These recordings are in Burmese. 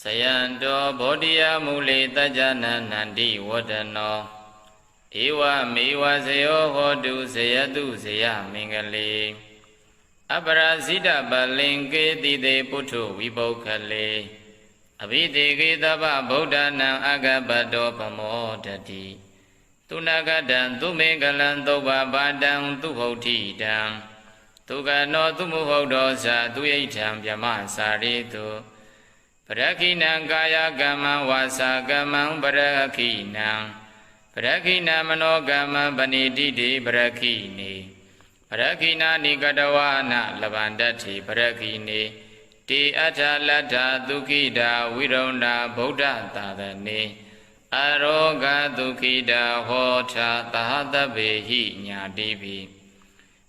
စယံတောဘောဓိယမူလေတัจจနန္နန္တိဝဒနောဧဝမေဝဇယောဟောတုဇယတုဇယမင်္ဂလေအပရာဇိတပလင်ကေတိတေပုထုဝိပုခ္ခလေအဘိတေကေတဗ္ဗဗုဒ္ဓနံအဂပတောပမောတတိသူနာကတံသူမင်္ဂလံသုဘဘာတံသူဟုတ်တိတံသူကနောသူမဟုတ်တော်သာသူယိဋ္ဌံဗြဟ္မစာရိတု ပရခိဏံကာယကမ္မဝါစာကမ္မံပရခိဏံပရခိဏမနောကမ္မံပဏိတိတိပရခိနေပရခိဏနိကတဝနာလဗန္တတိပရခိနေတေအထလတ္ထဒုခိတာဝိရုဏ္ဍဗုဒ္ဓသာသနေအရောဂဒုခိတာဟောထာသဟတဗေဟိညာတိပိ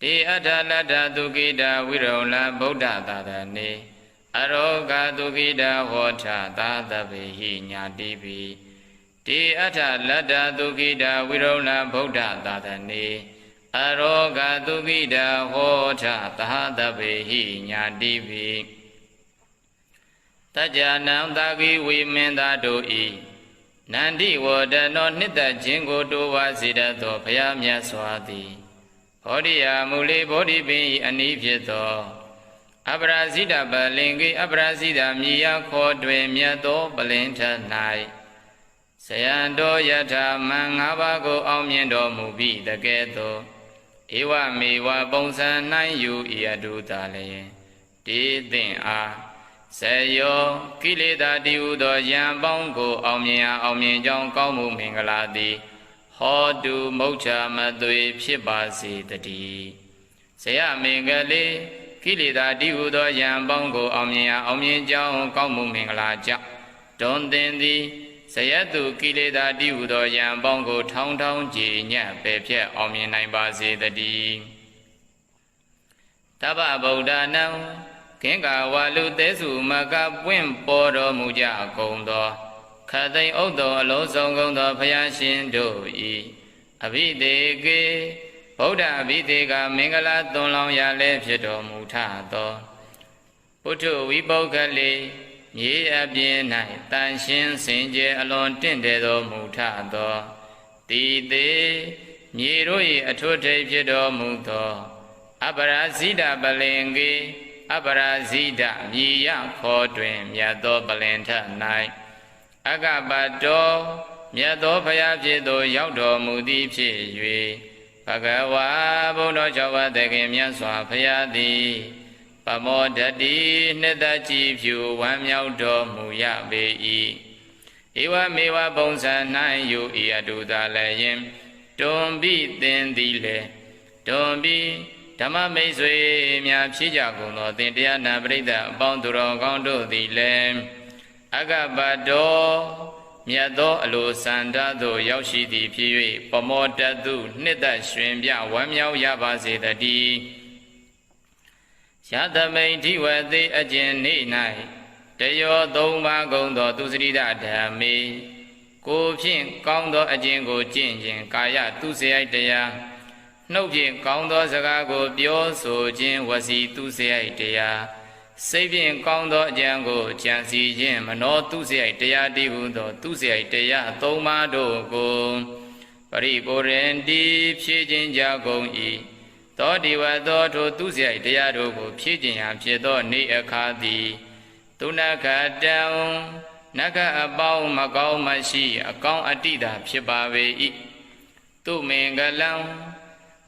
တေအထလတ္ထဒုခိတာဝိရုဏ္ဍဗုဒ္ဓသာသနေ အရောဂဒုခိတာဟောထာသဟတဗေဟိညာတိပိတေအထလတ္ထဒုခိတာဝိရုဏ္ဍဗုဒ္ဓသာသနေအရောဂဒုခိတာဟောထာသဟတဗေဟိညာတိပိတကြနံတာဂိဝိမင်းသားတို့ဤနန္တိဝဒနောနှစ်သက်ခြင်းကိုတိုးဝါစေတတ်သောဘုရားမြတ်စွာသည်ဘောဓိယာမူလေဘောဓိပင်ဤအနိဖြစ်သော အပရာဇိတပလင်ကိအပရာဇိတမြည်ရခေါ်တွင်မြတ်သောပလင်ထ၌ဇယံတော်ယထာမံ၅ပါးကိုအောင်မြင်တော်မူပြီးတကဲ့သို့ဧဝမေဝပုံစံ၌ယူဤအတုသာလျင်တေသင်အားဆေယောကိလေသာတိဟုသောယံပေါင်းကိုအောင်မြင်အောင်အောင်မြင်ကြောင်းကောင်းမှုမင်္ဂလာသည် ဟောတုမုတ်ချမသွေဖြစ်ပါစေတည်းဇယမင်္ဂလေး ကိလေသာတိဟုသောယံပေါင်းကိုအောင်မြင်အောင်မြင်ကြောင်းကောင်းမှုမင်္ဂလာကြောင့်တွန်သင်သည်ဇယတုကိလေသာတိဟုသောယံပေါင်းကို ထောင်းထောင်းကြည်ညက်ပယ်ဖြတ်အောင်မြင်နိုင်ပါစေတည်းတပ္ပဗုဒ္ဓနံကင်္ကာဝါလူသေးစုမကပွင့်ပေါ်တော်မူကြကုန်သောခသိန်ဥဒ္ဒောအလုံးစုံကုန်သောဘုရားရှင်တို့ဤအဘိဒေကေ ဗုဒ္ဓအဘိဒေကမင်္ဂလာသွန်လောင်းရလဲဖြစ်တော်မူထသောပုထုဝိပုဂ္ဂလေမြေအပြင်၌တန်ရှင်းစင်ကြယ်အလွန်တင့်တယ်တော်မူထသောတိသေးမြေတို့၏အထွတ်ထိပ်ဖြစ်တော်မူသောအပရာဇိတပလင်ကေအပရာဇိတမြည်ရခေါ်တွင်မြတ်သောပလင်ထ၌အကပတောမြတ်သောဘုရားဖြစ်သို့ရောက်တော်မူသည်ဖြစ်၍ ဘဂဝါဘုံတော်၆ပါးတခင်မြတ်စွာဘုရားသည်ပမောဒတိနှစ်သက်ကြည်ဖြူဝမ်းမြောက်တော်မူရပေ၏ဧဝမေဝပုံစံ၌ယူဤအတုသာလည်းယင်တွန်ပြီးသင်သည်လေတွန်ပြီးဓမ္မမိတ်ဆွေများဖြစ်ကြကုန်သောသင်တရားနာပရိသတ်အပေါင်းသူတော်ကောင်းတို့သည်လည်းအကပတော မြတ်သောအလိုစန္ဒသို့ရောက်ရှိသည်ဖြစ်၍ပမောတတုနှစ်သက်ရှင်ပြဝမ်းမြောက်ရပါစေတည်းရသမိန်ဓိဝတိအကျဉ်နေ၌တယောသုံးပါးကုန်သော သူစရိဒဓမ္မေကိုဖြင့်ကောင်းသောအကျင့်ကိုကျင့်ခြင်းကာယသူစရိုက်တရားနှုတ်ဖြင့်ကောင်းသောစကားကိုပြောဆိုခြင်းဝစီသူစရိုက်တရား စိတ်ဖြင့်ကောင်းသောအကြံကိုကြံစီခြင်းမနောသူစရိုက်တရားတည်ဟုသော သူစရိုက်တရားသုံးပါးတို့ကိုပရိပုရင်တိဖြည့်ခြင်းကြကုန်၏သောဒီဝသောထိုသူစရိုက်တရားတို့ကို ဖြည့်ခြင်းရာဖြစ်သောနေအခါသည်သူနခတံနဂအပေါင်းမကောင်းမရှိ အကောင်းအတ္တိတာဖြစ်ပါပေ၏သူမင်္ဂလံ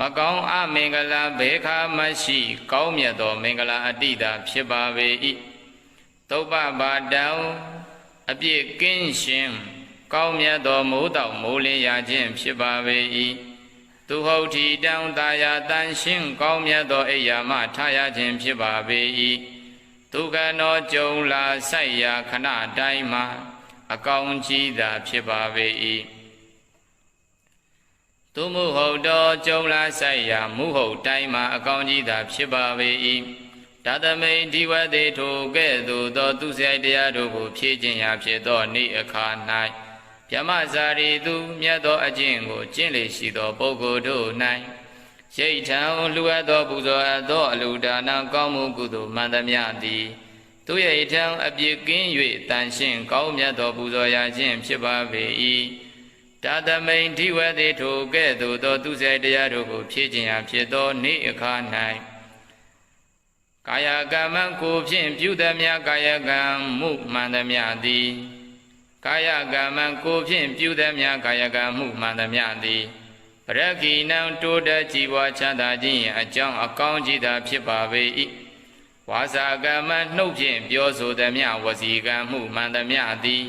မကောင်းအမင်္ဂလာဘေခာမရှိကောင်းမြတ်သောမင်္ဂလာအတ္တိတာဖြစ်ပါပေ၏သုပ္ပပါတံအပြည့်ကင်းရှင်ကောင်းမြတ်သောမိုးတောင်မိုးလင်းရခြင်းဖြစ်ပါပေ၏သူဟုတ်ထီတံတာယာတန်ရှင်းကောင်းမြတ်သောအိယာမထရခြင်းဖြစ်ပါပေ၏ဒုက္ခနောကြုံလာဆိုင်ရာခဏတိုင်းမှာအကောင်ကြီးသာဖြစ်ပါပေ၏ သူမှုဟုတ်တော်ကြုံလာဆိုင်ရာမုဟုတ်တိုင်းမှာအကောင်ကြီးသာဖြစ်ပါပေ၏တသမိန်ဒီဝတိထိုကဲ့သို့သောသူဆိုင်တရားတို့ကိုဖြည့်ခြင်းရာဖြစ်သောနေ့အခါ၌ဗျမဇာရီသူမြတ်သောအကျင့်ကိုကျင့်လေရှိသောပုဂ္ဂိုလ်တို့၌ရိတ်ထံလူအပ်သောပူဇော်အပ်သောအလူဒါနကောင်းမှုကုသိုလ်မှန်သမျှသည်သူရဲ့အထံအပြစ်ကင်း၍တန်ရှင်းကောင်းမြတ်သောပူဇော်ရာခြင်းဖြစ်ပါပေ၏ တာသမိန်ဓိဝတိထိုကဲ့သို့သောသူစေတရားတို့ကိုဖြည့်ခြင်းရာဖြစ်သောနေ့အခါ၌ကာယကမ္မကိုဖြင့်ပြုသည်များကာယကံမှုမှန်သည်များသည်ကာယကမ္မကိုဖြင့်ပြုသည်များကာယကံမှုမှန်သည်များသည်ပရခိနံတိုးတက်ကြည်ပွားချမ်းသာခြင်းအကြောင်းအကောင်းကြီးသာဖြစ်ပါပေ၏ဝါစာကမ္မနှုတ်ဖြင့်ပြောဆိုသည်များဝစီကံမှုမှန်သည်များသည်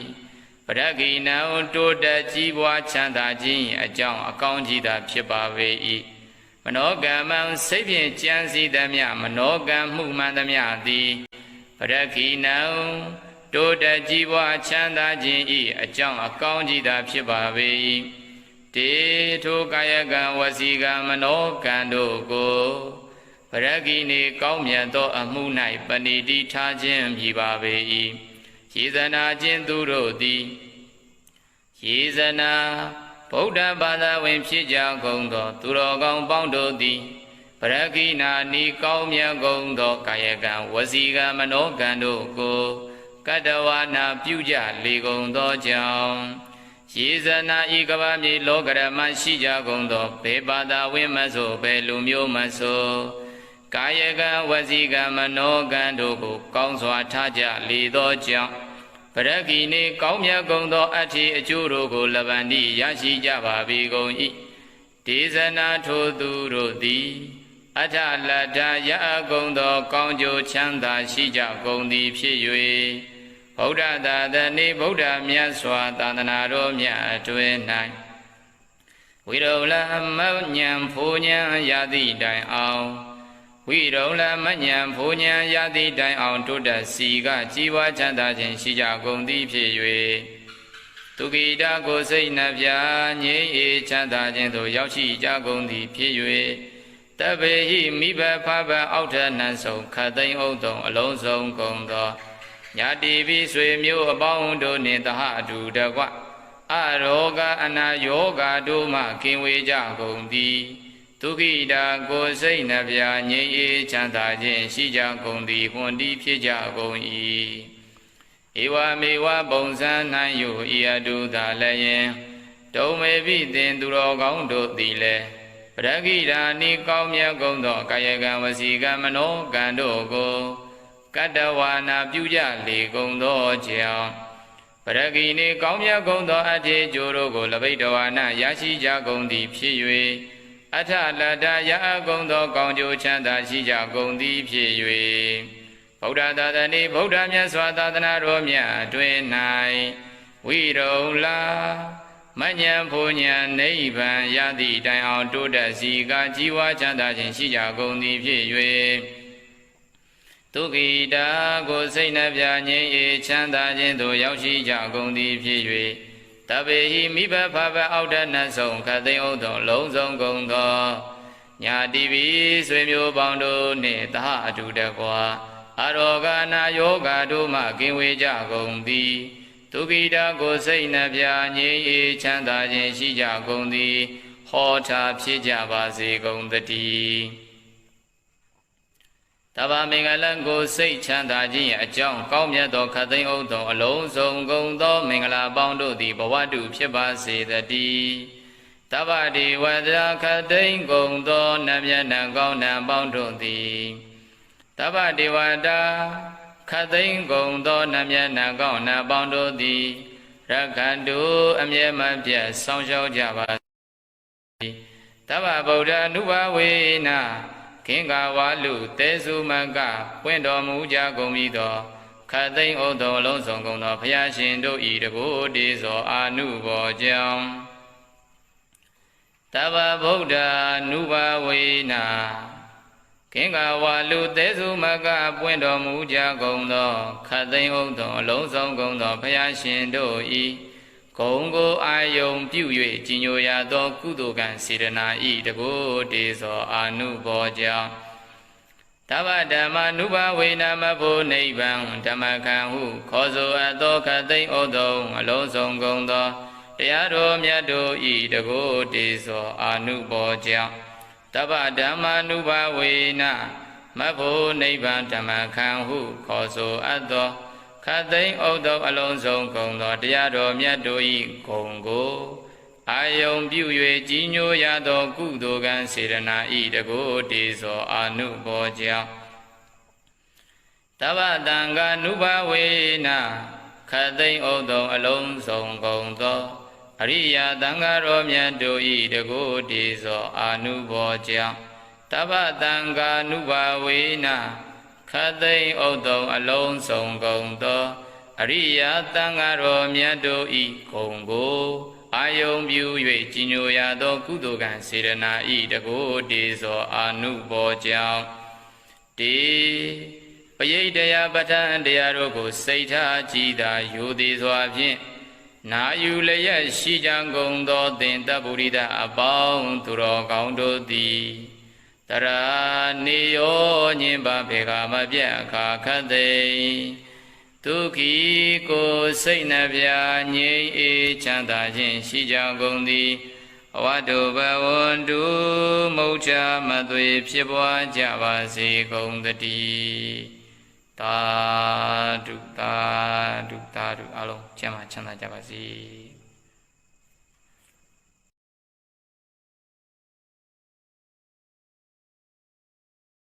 ပရခိနံတိုးတက်ကြည်ပွားချမ်းသာခြင်းအကြောင်းအကောင်းကြီးသာဖြစ်ပါပေ၏မနောကမ္မံစိတ်ဖြင့်ကြံစည်သည်များမနောကံမှုမှန်သည်များသည်ပရခိနံတိုးတက်ကြည်ပွားချမ်းသာခြင်းဤအကြောင်းအကောင်းကြီးသာဖြစ်ပါပေ၏တေထိုကာယကံဝစီကံမနောကံတို့ကိုပရခိနေကောင်းမြတ်သောအမှု၌ပဏိတိထားခြင်းမြည်ပါပေ၏ ရေဇနာခြင်းသူတို့သည်ရေဇနာဗုဒ္ဓဘာသာဝင်ဖြစ်ကြကုန်သော သူတော်ကောင်းပေါင်းတို့သည်ပရခိနာနီကောင်းမြတ်ကုန်သောကာယကံဝစီကံမနောကံတို့ကိုကတ္တဝနာပြုကြလေကုန်သောကြောင့်ရေဇနာဤကဘာမြေလောကရမရှိကြကုန်သောဘေဘာသာဝင်မဆိုဘယ်လူမျိုးမဆို ကာယကံဝစီကံမနောကံတို့ကို ကောင်းစွာထားကြလေသောကြောင့်ပရဂီနေကောင်းမြတ်ကုန်သောအဋ္ဌိအကျိုးတို့ကိုလဗန္တိရရှိကြပါပြီကုန်၏ဒေသနာထိုသူတို့သည်အထလတ္ထရအကုန်သော ကောင်းကျိုးချမ်းသာရှိကြကုန်သည်ဖြစ်၍ဗုဒ္ဓသာသနေဗုဒ္ဓမြတ်စွာသာသနာတော်မြတ်အတွင်၌ဝိရုလမဉ္ဉံဖိုလ်ဉံရသည့်တိုင်အောင် ဝိရုလမဉ္ဉံဖိုလ်ဉံရသည့်တိုင်အောင်တုတ္တစီကជីဝချမ်းသာခြင်းရှိကြကုန်သည်ဖြစ်၍သူကိတာကိုစိတ်နှပြငြိမ်းအေးချမ်းသာခြင်းသို့ရောက်ရှိကြကုန်သည်ဖြစ်၍တပေဟိမိဘဖဘအောက်ထနှံဆုံးခတ်သိမ်းဥတုံအလုံးစုံကုန်သောညာတိပိဆွေမျိုးအပေါင်းတို့နှင့်တဟအတူတကွအရောဂအနာယောဂတို့မှကင်ဝေကြကုန်သည် ဒုက္ခိတာကိုစိတ်နှပြငြိမ်းအေးချမ်းသာခြင်းရှိကြကုန်သည်ဟွန်တီးဖြစ်ကြကုန်၏ဧဝမေဝပုံစံ၌ယုဤအတုသာလည်းယင်တုံမေပိသင်သူတော်ကောင်းတို့သည်လည်းပရဂိရာနိကောင်းမြတ်ကုန်သောကာယကံဝစီကံမနောကံတို့ကိုကတ္တဝါနာပြုကြလေကုန်သောကြောင့်ပရဂိနေကောင်းမြတ်ကုန်သောအထေကျိုးတို့ကိုလဘိတဝါနာရရှိကြကုန်သည်ဖြစ်၍ အထလတ္တရအကုန်သောကောင်းကျိုးချမ်းသာရှိကြကုန်သည်ဖြစ်၍ဗုဒ္ဓသာသနေဗုဒ္ဓမြတ်စွာသာသနာတော်မြတ်အတွင်၌ဝိရုလာမဉ္ဇဉ်ဘုံညာနိဗ္ဗာန်ရသည့်တိုင်အောင်တိုးတက်စီကជីဝချမ်းသာခြင်းရှိကြကုန်သည်ဖြစ်၍ဒုက္ခိတာကိုစိတ်နှပြငြိမ်းအေးချမ်းသာခြင်းသို့ရောက်ရှိကြကုန်သည်ဖြစ်၍ တပေဟိမိဘဖဘအောက်တနတ်ဆုံးခသိမ့်ဥသော လုံးစုံကုန်သောညာတိပိဆွေမျိုးပေါင်းတို့နှင့်တဟအတူတကွာအရောဂနာယောဂတို့မှကင်ဝေကြကုန်သည်ဒုက္ခိတာကိုစိတ်နှပြငြိမ်းအေးချမ်းသာခြင်းရှိကြကုန်သည် ဟောထားဖြစ်ကြပါစေကုန်သတည်း တဘာမင်္ဂလံကိုစိတ်ချမ်းသာခြင်းအကြောင်းကောင်းမြတ်သောခသိမ့်ဥသောအလုံးစုံကုန်သောမင်္ဂလာပေါင်းတို့သည်ဘဝတုဖြစ်ပါစေတည်းတဗ္ဗတိဝဒရာခသိမ့်ကုန်သောနမျက်နှံကောင်းနှံပေါင်းတို့သည်တဗ္ဗတိဝဒာခသိမ့်ကုန်သောနမျက်နှံကောင်းနှံပေါင်းတို့သည်ရခန္တုအမြဲမပြတ်ဆောင်းလျှောက်ကြပါစေတဗ္ဗဗုဒ္ဓ ानु ဘဝေနာ ခင်္ဃဝါလူတေစုမကပွင့်တော်မူကြကုန်ပြီသောခသိမ့်ဥသောလုံးစုံကုန်သောဘုရားရှင်တို့ဤတကူတေဇောအာနုဘောကြောင့်တဗ္ဗဗုဒ္ဓ ानु ဘဝေနာခင်္ဃဝါလူတေစုမကပွင့်တော်မူကြကုန်သောခသိမ့်ဥသောအလုံးစုံကုန်သောဘုရားရှင်တို့ဤ ဂုံကိုအာယုံပြု၍ကြီးညိုရသောကုသိုလ်ကံစေတနာဤတကိုတေဇောအာနုဘောကြောင့်တဗ္ဗဓမ္မနုဘဝေနမဖို့နိဗ္ဗာန်ဓမ္မခံဟုခေါ်ဆိုအပ်သောခသိမ့်ဩတုံအလုံးစုံကုန်သောတရားတော်မြတ်တို့ဤတကိုတေဇောအာနုဘောကြောင့်တဗ္ဗဓမ္မနုဘဝေနမမတ်ဖို့နိဗ္ဗာန်ဓမ္မခံဟုခေါ်ဆိုအပ်သော ခတ်သိမ်းဥဒ္ဓအလုံးစုံကုန်သောတရားတော်မြတ်တို့၏ဂုံကိုအာယုံပြု၍ကြီးညိုရသော ကုသိုလ်ကံစေရနာဤတကိုးတေသောအာနုဘောကြောင့်တဗ္ဗတံဃာနုဘဝေနခတ်သိမ်းဥဒ္ဓအလုံးစုံကုန်သောအရိယာသံဃာတော်မြတ်တို့၏တကိုးတေသောအာနုဘောကြောင့်တဗ္ဗတံဃာနုဘဝေန ခတ်သိမ်းဥဒ္ဓအလုံးစုံကုန်သောအရိယာသံဃာတော်မြတ်တို့၏ဂုံကိုအာယုံပြု၍ကြီးညိုရသောကုသိုလ်ကံစေရနာဤတကိုးတေသောအာနုဘောကြောင့်တေပရိဒယပဋ္ဌာန်တရားတို့ကိုစိတ်ထားကြည်သာယူသည်စွာဖြင့်နာယူလျက်ရှိကြကုန်သောသင်တပ္ပုရိသအပေါင်းသူတော်ကောင်းတို့သည် တရာနေယောညင်ပါဘေကမပြတ်အခါခတ်သိဒုက္ခိကိုစိတ်နှပြငြိမ်းအေးချမ်းသာခြင်းရှိကြကုန်သည်အဝတ္တုဘဝန္တုမုတ်ချမသွေဖြစ်ပွားကြပါစေကုန်သတည်းသာဓုသာဓုသာဓုအလုံးချမ်းသာချမ်းသာကြပါစေ